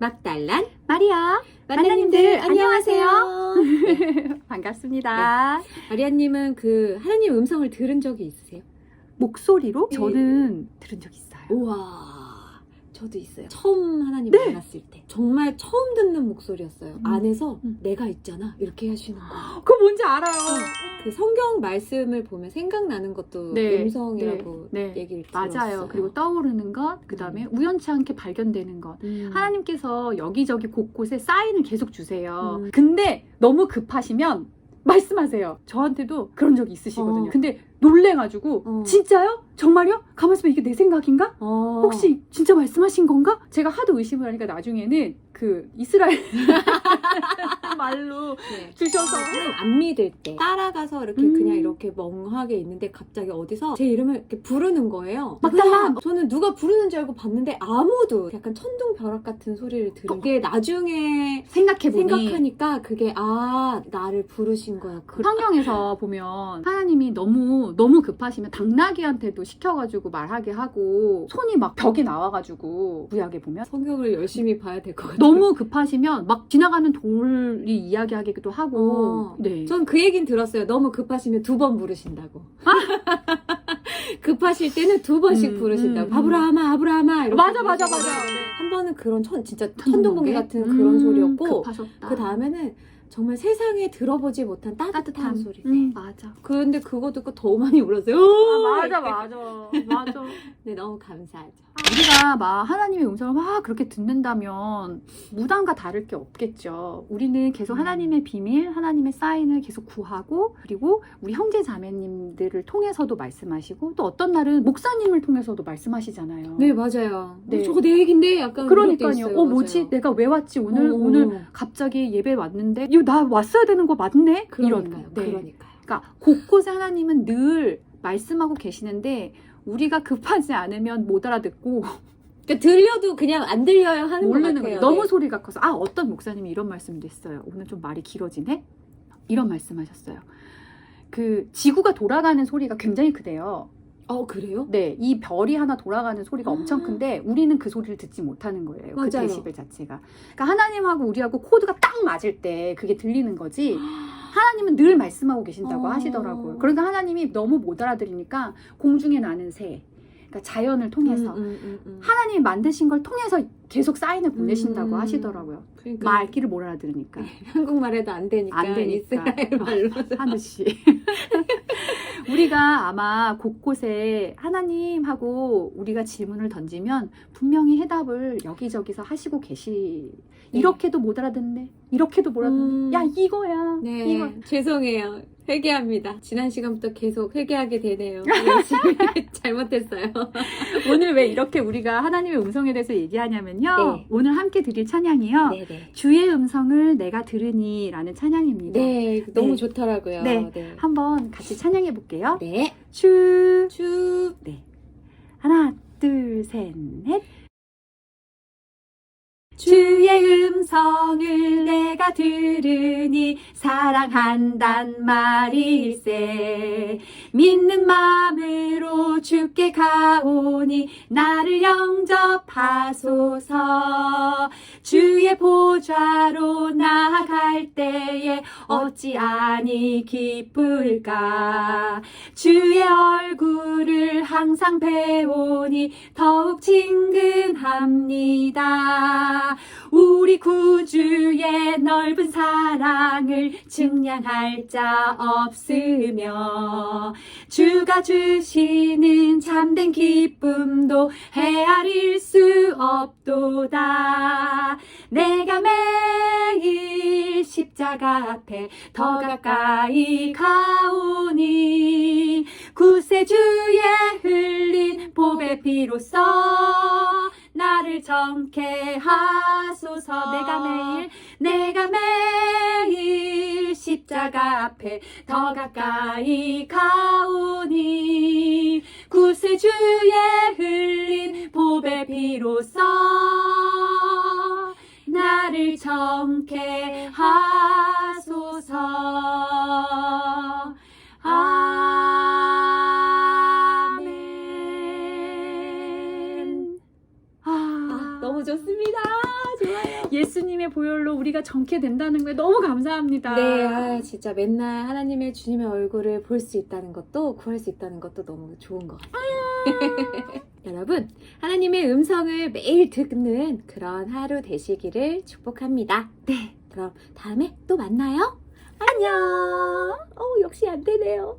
막달란 마리아 만나님들 안녕하세요. 반갑습니다. 마리아님은 그 하나님 음성을 들은 적이 있으세요? 목소리로 네. 저는 들은 적 있어요. 우와, 저도 있어요. 처음 하나님 네. 만났을 때 정말 처음 듣는 목소리였어요. 음. 안에서 음. 내가 있잖아 이렇게 하시는 거. 그거 뭔지 알아요. 그 성경 말씀을 보면 생각나는 것도 네, 음성이라고 네, 네. 얘기를 들었어요. 맞아요. 그리고 떠오르는 것, 그 다음에 우연치 않게 발견되는 것. 음. 하나님께서 여기저기 곳곳에 사인을 계속 주세요. 음. 근데 너무 급하시면 말씀하세요. 저한테도 그런 적이 있으시거든요. 어. 근데 놀래가지고 어. 진짜요? 정말요? 가만있으면 이게 내 생각인가? 어. 혹시 진짜 말씀하신 건가? 제가 하도 의심을 하니까 나중에는 그 이스라엘 말로 네. 주셔서 하나님 안 믿을 때 따라가서 이렇게 음. 그냥 이렇게 멍하게 있는데 갑자기 어디서 제 이름을 이렇게 부르는 거예요. 막달라! 누가- 저는 누가 부르는 줄 알고 봤는데 아무도 약간 천둥 벼락 같은 소리를 들은 게 나중에 생각해보니 생각하니까 그게 아 나를 부르신 거였구나. 성경에서 보면 하나님이 너무 너무 급하시면 당나귀한테도 시켜가지고 말하게 하고 손이 막 벽에 나와가지고 구약에 보면 성경을 열심히 봐야 될 것 같아요. 너무 급하시면 막 지나가는 돌이 이야기하기도 하고 어. 네. 전 그 얘긴 들었어요. 너무 급하시면 두 번 부르신다고. 급하실 때는 두 번씩 음, 부르신다고. 음, 음. 아브라함아, 아브라함아. 이렇게 맞아, 맞아. 맞아. 한 번은 그런 천, 진짜 천둥번개? 천둥번개 같은 그런 음, 소리였고. 그 다음에는 정말 세상에 들어보지 못한 따뜻한, 따뜻한 소리. 음, 맞아. 그런데 그거 듣고 더 많이 울었어요. 아, 이렇게. 맞아 맞아 네, 너무 감사하죠. 우리가 막 하나님의 음성을 막 그렇게 듣는다면 무당과 다를 게 없겠죠. 우리는 계속 음. 하나님의 비밀, 하나님의 사인을 계속 구하고 그리고 우리 형제 자매님들을 통해서도 말씀하시고 또 어떤 날은 목사님을 통해서도 말씀하시잖아요. 네, 맞아요. 네. 어, 저거 내 얘긴데? 약간 그러니까요. 어 뭐지? 맞아요. 내가 왜 왔지? 오늘 어, 오늘 갑자기 예배 왔는데 이거 나 왔어야 되는 거 맞네? 그러니까요. 이런 거. 네. 그러니까요. 그러니까 곳곳에 하나님은 늘 말씀하고 계시는데 우리가 급하지 않으면 못 알아듣고 그러니까 들려도 그냥 안 들려요 하는 것 모르는. 거예요. 너무 네. 소리가 커서 아 어떤 목사님이 이런 말씀도 했어요. 오늘 좀 말이 길어지네. 이런 말씀하셨어요. 그 지구가 돌아가는 소리가 굉장히 크대요. 어, 그래요? 네, 이 별이 하나 돌아가는 소리가 엄청 아. 큰데 우리는 그 소리를 듣지 못하는 거예요. 그 맞아요. 데시벨 자체가. 그러니까 하나님하고 우리하고 코드가 딱 맞을 때 그게 들리는 거지. 하나님은 늘 말씀하고 계신다고 어. 하시더라고요. 그러니까 하나님이 너무 못 알아들으니까 공중에 나는 새, 그러니까 자연을 통해서 음, 음, 음, 음. 하나님이 만드신 걸 통해서 계속 사인을 보내신다고 음. 하시더라고요. 그러니까 말귀를 못 알아들으니까 한국말 해도 안 되니까, 안 되니까. 이스라엘 말로 하듯이 우리가 아마 곳곳에 하나님하고 우리가 질문을 던지면 분명히 해답을 여기저기서 하시고 계시. 이렇게도 못 알아듣네 이렇게도 못 알아듣네 음. 야 이거야. 네. 이거. 죄송해요 회개합니다 지난 시간부터 계속 회개하게 되네요 열심히 잘못했어요 오늘 왜 이렇게 우리가 하나님의 음성에 대해서 얘기하냐면요 네. 오늘 함께 드릴 찬양이요 네 네 주의 음성을 내가 들으니라는 찬양입니다 네 너무 네. 좋더라고요 네. 네. 한번 같이 찬양해 볼게요 네. 주쭉 하나, 둘, 셋, 넷. 주의 음성을 들으니 사랑한단 말일세. 믿는 마음으로 주께 가오니 나를 영접하소서. 주의 보좌로 나아갈 때에 어찌 아니 기쁠까? 주의 얼굴을 항상 배우니 더욱 친근합니다. 우리 구주의 넓은 사랑을 증량할 자 없으며 주가 주시는 참된 기쁨도 헤아릴 수 없도다. 내가 매일 십자가 앞에 더 가까이 가오니 구세주의 흘린 보배 피로써 나를 정케 하소서. 내가 매일 내가 매일 십자가 앞에 더 가까이 가오니 구세주의 흘린 보배 피로써 나를 정케 하소서 너무 좋습니다 좋아요 예수님의 보혈로 우리가 정케 된다는 거에 너무 감사합니다. 네, 아, 진짜 맨날 하나님의 주님의 얼굴을 볼 수 있다는 것도 구할 수 있다는 것도 너무 좋은 것 같아요. 여러분, 하나님의 음성을 매일 듣는 그런 하루 되시기를 축복합니다. 네, 그럼 다음에 또 만나요. 안녕. 어, 역시 안 되네요.